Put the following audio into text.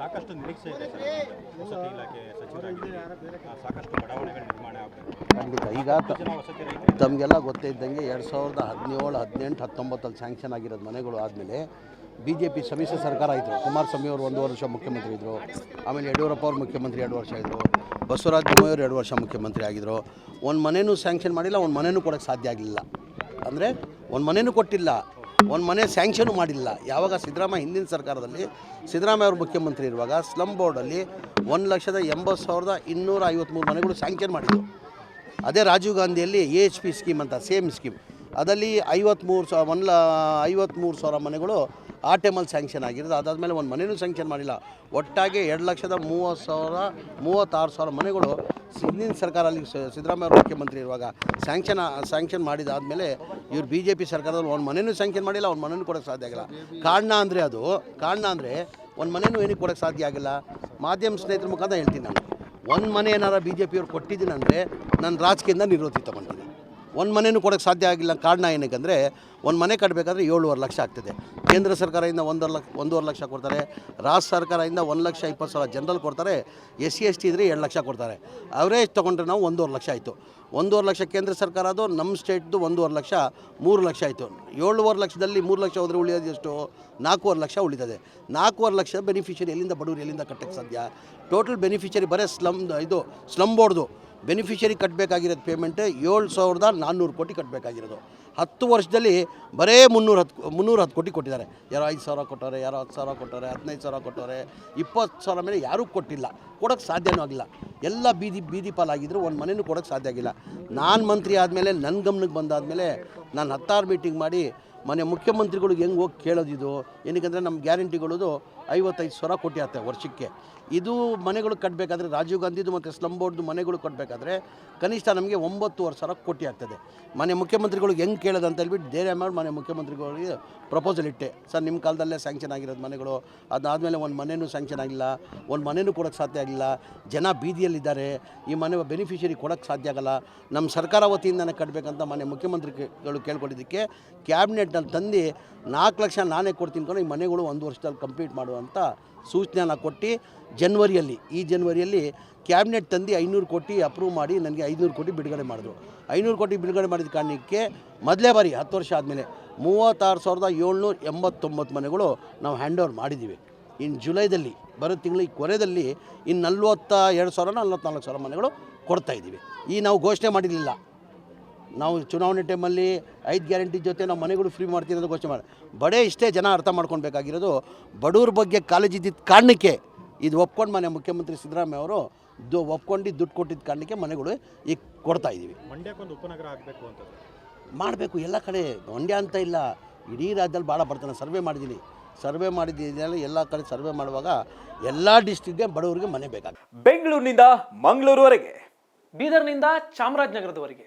ಸಾಕಷ್ಟು ನಿರೀಕ್ಷೆ ಇದೆ ವಸತಿ ಇಲಾಖೆ ಸಚಿವರಾಗಿ ಸಾಕಷ್ಟು ಬಡಾವಣೆಗಳು ನಿರ್ಮಾಣ ಆಗಬೇಕು ಖಂಡಿತ ಈಗ ತಮಗೆಲ್ಲ ಗೊತ್ತೇ ಇದ್ದಂಗೆ ಎರಡು ಸಾವಿರದ ಹದಿನೇಳು ಹದಿನೆಂಟು ಹತ್ತೊಂಬತ್ತಲ್ಲಿ ಸ್ಯಾಂಕ್ಷನ್ ಆಗಿರೋದು ಮನೆಗಳು ಆದಮೇಲೆ ಬಿ ಜೆ ಪಿ ಸಮ್ಮಿಶ್ರ ಸರ್ಕಾರ ಆಯಿತು. ಕುಮಾರಸ್ವಾಮಿ ಅವರು ಒಂದು ವರ್ಷ ಮುಖ್ಯಮಂತ್ರಿ ಇದ್ದರು ಆಮೇಲೆ ಯಡಿಯೂರಪ್ಪ ಅವರು ಮುಖ್ಯಮಂತ್ರಿ ಎರಡು ವರ್ಷ ಇದ್ದರು ಬಸವರಾಜ ಬೊಮ್ಮಾಯಿ ಅವರು ಎರಡು ವರ್ಷ ಮುಖ್ಯಮಂತ್ರಿ ಆಗಿದ್ದರು ಒಂದು ಮನೆಯೂ ಸ್ಯಾಂಕ್ಷನ್ ಮಾಡಿಲ್ಲ ಒಂದು ಮನೆಯೂ ಕೊಡೋಕ್ಕೆ ಸಾಧ್ಯ ಆಗಲಿಲ್ಲ. ಅಂದರೆ ಒಂದು ಮನೆಯೂ ಕೊಟ್ಟಿಲ್ಲ. ಒಂದು ಮನೆ ಸ್ಯಾಂಕ್ಷನು ಮಾಡಿಲ್ಲ. ಯಾವಾಗ ಸಿದ್ದರಾಮಯ್ಯ ಹಿಂದಿನ ಸರ್ಕಾರದಲ್ಲಿ ಸಿದ್ದರಾಮಯ್ಯ ಅವರು ಮುಖ್ಯಮಂತ್ರಿ ಇರುವಾಗ ಸ್ಲಮ್ ಬೋರ್ಡಲ್ಲಿ ಒಂದು ಲಕ್ಷದ ಎಂಬತ್ತು ಸಾವಿರದ ಇನ್ನೂರ ಐವತ್ತ್ಮೂರು ಮನೆಗಳು ಸ್ಯಾಂಕ್ಷನ್ ಮಾಡಿದ್ದು. ಅದೇ ರಾಜೀವ್ ಗಾಂಧಿಯಲ್ಲಿ ಎ ಎಚ್ ಪಿ ಸ್ಕೀಮ್ ಅಂತ ಸೇಮ್ ಸ್ಕೀಮ್ ಅದರಲ್ಲಿ ಐವತ್ತ್ಮೂರು ಸಾವಿರ ಒಂದು ಲ ಐವತ್ತ್ಮೂರು ಸಾವಿರ ಮನೆಗಳು ಆ ಟೈಮಲ್ಲಿ ಸ್ಯಾಂಕ್ಷನ್ ಆಗಿರೋದು. ಅದಾದಮೇಲೆ ಒಂದು ಮನೆಯೂ ಸ್ಯಾಂಕ್ಷನ್ ಮಾಡಿಲ್ಲ. ಒಟ್ಟಾಗಿ ಎರಡು ಲಕ್ಷದ ಮೂವತ್ತು ಸಾವಿರ, ಮೂವತ್ತಾರು ಸಾವಿರ ಮನೆಗಳು ಹಿಂದಿನ ಸರ್ಕಾರ ಅಲ್ಲಿ ಸಿದ್ದರಾಮಯ್ಯ ಮುಖ್ಯಮಂತ್ರಿ ಇರುವಾಗ ಸ್ಯಾಂಕ್ಷನ್ ಸ್ಯಾಂಕ್ಷನ್ ಮಾಡಿದಾದಮೇಲೆ ಇವ್ರು ಬಿ ಜೆ ಪಿ ಸರ್ಕಾರದಲ್ಲಿ ಒಂದು ಮನೆಯೂ ಸ್ಯಾಂಕ್ಷನ್ ಮಾಡಿಲ್ಲ, ಒಂದು ಮನೆಯೂ ಕೊಡೋಕ್ಕೆ ಸಾಧ್ಯ ಆಗಿಲ್ಲ. ಕಾರಣ ಅಂದರೆ ಅದು, ಕಾರಣ ಅಂದರೆ ಒಂದು ಮನೆಯೂ ಏನಕ್ಕೆ ಕೊಡೋಕ್ಕೆ ಸಾಧ್ಯ ಆಗಿಲ್ಲ. ಮಾಧ್ಯಮ ಸ್ನೇಹಿತರ ಮುಖಾಂತರ ಹೇಳ್ತೀನಿ ನಾನು. ಒಂದು ಮನೆ ಏನಾರ ಬಿ ಜೆ ಪಿಯವ್ರು ಕೊಟ್ಟಿದ್ದೀನಿ ಅಂದರೆ ನಾನು ರಾಜಕೀಯದಿಂದ ನಿವೃತ್ತಿ ತೊಗೊಂಡಿದ್ದೀನಿ. ಒಂದು ಮನೆಯೂ ಕೊಡೋಕ್ಕೆ ಸಾಧ್ಯ ಆಗಿಲ್ಲ. ಕಾರಣ ಏನಕ್ಕೆ ಅಂದರೆ ಒಂದು ಮನೆ ಕಟ್ಟಬೇಕಾದ್ರೆ ಏಳುವರೆ ಲಕ್ಷ ಆಗ್ತದೆ. ಕೇಂದ್ರ ಸರ್ಕಾರದಿಂದ ಒಂದೂವರೆ ಲಕ್ಷ ಒಂದೂವರೆ ಲಕ್ಷ ಕೊಡ್ತಾರೆ. ರಾಜ್ಯ ಸರ್ಕಾರದಿಂದ ಒಂದು ಲಕ್ಷ ಇಪ್ಪತ್ತು ಸಾವಿರ ಜನರಲ್ ಕೊಡ್ತಾರೆ. ಎಸ್ ಸಿ ಎಸ್ ಟಿ ಇದ್ದರೆ ಎರಡು ಲಕ್ಷ ಕೊಡ್ತಾರೆ. ಅವರೇಜ್ ತೊಗೊಂಡ್ರೆ ನಾವು ಒಂದೂವರೆ ಲಕ್ಷ ಆಯಿತು. ಒಂದೂವರೆ ಲಕ್ಷ ಕೇಂದ್ರ ಸರ್ಕಾರ ಅದು ನಮ್ಮ ಸ್ಟೇಟ್ದು ಒಂದೂವರೆ ಲಕ್ಷ, ಮೂರು ಲಕ್ಷ ಆಯಿತು. ಏಳುವರೆ ಲಕ್ಷದಲ್ಲಿ ಮೂರು ಲಕ್ಷ ಹೋದರೆ ಉಳಿಯೋದು ಎಷ್ಟು? ನಾಲ್ಕೂವರೆ ಲಕ್ಷ ಉಳಿತದೆ. ನಾಲ್ಕೂವರೆ ಲಕ್ಷ ಬೆನಿಫಿಷರಿ ಎಲ್ಲಿಂದ, ಬಡವರು ಎಲ್ಲಿಂದ ಕಟ್ಟಕ್ಕೆ ಸಾಧ್ಯ? ಟೋಟಲ್ ಬೆನಿಫಿಷರಿ ಬರೀ ಸ್ಲಮ್ ಇದು ಸ್ಲಮ್ ಬೋರ್ಡ್ದು ಬೆನಿಫಿಷರಿ ಕಟ್ಟಬೇಕಾಗಿರೋದು ಪೇಮೆಂಟ್ ಏಳು ಸಾವಿರದ ನಾನ್ನೂರು ಕೋಟಿ ಕಟ್ಟಬೇಕಾಗಿರೋದು ಹತ್ತು ವರ್ಷದಲ್ಲಿ ಬರೇ ಮುನ್ನೂರು ಹತ್ತು ಮುನ್ನೂರು ಹತ್ತು ಕೋಟಿ ಕೊಟ್ಟಿದ್ದಾರೆ. ಯಾರೋ ಐದು ಸಾವಿರ ಕೊಟ್ಟವ್ರೆ, ಯಾರೋ ಹತ್ತು ಸಾವಿರ ಕೊಟ್ಟವ್ರೆ, ಹದಿನೈದು ಸಾವಿರ ಕೊಟ್ಟವ್ರೆ, ಇಪ್ಪತ್ತು ಸಾವಿರ ಮೇಲೆ ಯಾರೂ ಕೊಟ್ಟಿಲ್ಲ. ಕೊಡೋಕ್ಕೆ ಸಾಧ್ಯನೂ ಆಗಿಲ್ಲ. ಎಲ್ಲ ಬೀದಿ ಬೀದಿ ಪಾಲಾಗಿದ್ದರೂ ಒಂದು ಮನೆಯೂ ಕೊಡೋಕ್ಕೆ ಸಾಧ್ಯ ಆಗಿಲ್ಲ. ನಾನು ಮಂತ್ರಿ ಆದಮೇಲೆ ನನ್ನ ಗಮನಕ್ಕೆ ಬಂದಾದಮೇಲೆ, ನಾನು ಹತ್ತಾರು ಮೀಟಿಂಗ್ ಮಾಡಿ ಮನೆ ಮುಖ್ಯಮಂತ್ರಿಗಳಿಗೆ ಹೆಂಗೆ ಹೋಗಿ ಕೇಳೋದಿದು ಏನಕ್ಕೆ ನಮ್ಮ ಗ್ಯಾರಂಟಿಗಳದು ಐವತ್ತೈದು ಸಾವಿರ ಕೋಟಿ ಆಗ್ತವೆ ವರ್ಷಕ್ಕೆ. ಇದು ಮನೆಗಳು ಕಟ್ಟಬೇಕಾದ್ರೆ ರಾಜೀವ್ ಗಾಂಧಿದು ಮತ್ತು ಸ್ಲಮ್ ಬೋರ್ಡ್ದು ಮನೆಗಳು ಕಟ್ಟಬೇಕಾದ್ರೆ ಕನಿಷ್ಠ ನಮಗೆ ಒಂಬತ್ತುವರೆ ಸಾವಿರ ಕೋಟಿ ಆಗ್ತದೆ. ಮನೆ ಮುಖ್ಯಮಂತ್ರಿಗಳಿಗೆ ಹೆಂಗೆ ಕೇಳೋದು ಅಂತ ಹೇಳ್ಬಿಟ್ಟು ಧೈರ್ಯ ಮಾಡಿ ಮನೆ ಮುಖ್ಯಮಂತ್ರಿಗಳಿಗೆ ಪ್ರಪೋಸಲ್ ಇಟ್ಟೆ. ಸರ್ ನಿಮ್ಮ ಕಾಲದಲ್ಲೇ ಸ್ಯಾಂಕ್ಷನ್ ಆಗಿರೋದು ಮನೆಗಳು, ಅದಾದಮೇಲೆ ಒಂದು ಮನೆಯೂ ಸ್ಯಾಂಕ್ಷನ್ ಆಗಿಲ್ಲ, ಒಂದು ಮನೆಯೂ ಕೊಡೋಕ್ಕೆ ಸಾಧ್ಯ ಆಗಿಲ್ಲ, ಜನ ಬೀದಿಯಲ್ಲಿದ್ದಾರೆ, ಈ ಮನೆ ಬೆನಿಫಿಷರಿ ಕೊಡೋಕ್ಕೆ ಸಾಧ್ಯ ಆಗಲ್ಲ ನಮ್ಮ ಸರ್ಕಾರ ವತಿಯಿಂದನೇ ಕಟ್ಟಬೇಕಂತ ಮನೆ ಮುಖ್ಯಮಂತ್ರಿಗಳು ಕೇಳ್ಕೊಂಡಿದ್ದಕ್ಕೆ ಕ್ಯಾಬಿನೆಟ್ನಲ್ಲಿ ತಂದು ನಾಲ್ಕು ಲಕ್ಷ ನಾನೇ ಕೊಡ್ತೀನಿ ಕೊಂಡು ಈ ಮನೆಗಳು ಒಂದು ವರ್ಷದಲ್ಲಿ ಕಂಪ್ಲೀಟ್ ಮಾಡುವಂಥ ಸೂಚನೆಯನ್ನು ಕೊಟ್ಟು ಜನ್ವರಿಯಲ್ಲಿ ಈ ಜನ್ವರಿಯಲ್ಲಿ ಕ್ಯಾಬಿನೆಟ್ ತಂದು ಐನೂರು ಕೋಟಿ ಅಪ್ರೂವ್ ಮಾಡಿ ನನಗೆ ಐನೂರು ಕೋಟಿ ಬಿಡುಗಡೆ ಮಾಡಿದ್ರು. ಐನೂರು ಕೋಟಿ ಬಿಡುಗಡೆ ಮಾಡಿದ ಕಾರಣಕ್ಕೆ ಮೊದಲೇ ಬಾರಿ ಹತ್ತು ವರ್ಷ ಆದಮೇಲೆ ಮೂವತ್ತಾರು ಸಾವಿರದ ಏಳ್ನೂರ ಎಂಬತ್ತೊಂಬತ್ತು ಮನೆಗಳು ನಾವು ಹ್ಯಾಂಡ್ ಓವರ್ ಮಾಡಿದ್ದೀವಿ ಇನ್ನು ಜುಲೈದಲ್ಲಿ, ಬರೋ ತಿಂಗಳು ಈ ಕೊರೆಯಲ್ಲಿ ಇನ್ನು ನಲ್ವತ್ತ ಎರಡು ಸಾವಿರ, ನಲ್ವತ್ನಾಲ್ಕು ಸಾವಿರ ಮನೆಗಳು ಕೊಡ್ತಾಯಿದ್ದೀವಿ ಈ ನಾವು ಘೋಷಣೆ ಮಾಡಿರಲಿಲ್ಲ. ನಾವು ಚುನಾವಣೆ ಟೈಮಲ್ಲಿ ಐದು ಗ್ಯಾರಂಟಿ ಜೊತೆ ನಾವು ಮನೆಗಳು ಫ್ರೀ ಮಾಡ್ತೀವಿ ಅಂತ ಘೋಷಣೆ ಮಾಡಿ. ಬಡೇ ಇಷ್ಟೇ ಜನ ಅರ್ಥ ಮಾಡ್ಕೊಳ್ಬೇಕಾಗಿರೋದು ಬಡವ್ರ ಬಗ್ಗೆ ಕಾಲೇಜ್ ಇದ್ದಿದ್ದ ಕಾರಣಕ್ಕೆ ಇದು ಒಪ್ಕೊಂಡು ಮನೆ ಮುಖ್ಯಮಂತ್ರಿ ಸಿದ್ದರಾಮಯ್ಯ ಅವರು ದು ಒಪ್ಕೊಂಡು ದುಡ್ಡು ಕೊಟ್ಟಿದ್ದ ಕಾರಣಕ್ಕೆ ಮನೆಗಳು ಈಗ ಕೊಡ್ತಾ ಇದ್ದೀವಿ. ಮಂಡ್ಯಕ್ಕೊಂದು ಉಪನಗರ ಆಗಬೇಕು ಅಂತ ಮಾಡಬೇಕು ಎಲ್ಲ ಕಡೆ ಮಂಡ್ಯ ಅಂತ ಇಲ್ಲ. ಇಡೀ ರಾಜ್ಯದಲ್ಲಿ ಭಾಳ ಬರ್ತಾನೆ ಸರ್ವೆ ಮಾಡಿದ್ದೀನಿ ಸರ್ವೆ ಮಾಡಿದ್ದೀನಿ ಎಲ್ಲ ಕಡೆ ಸರ್ವೆ ಮಾಡುವಾಗ ಎಲ್ಲ ಡಿಸ್ಟ್ರಿಕ್ಗೆ ಬಡವರಿಗೆ ಮನೆ ಬೇಕಾಗುತ್ತೆ. ಬೆಂಗಳೂರಿನಿಂದ ಮಂಗಳೂರುವರೆಗೆ. ಬೀದರ್ನಿಂದ ಚಾಮರಾಜನಗರದವರೆಗೆ.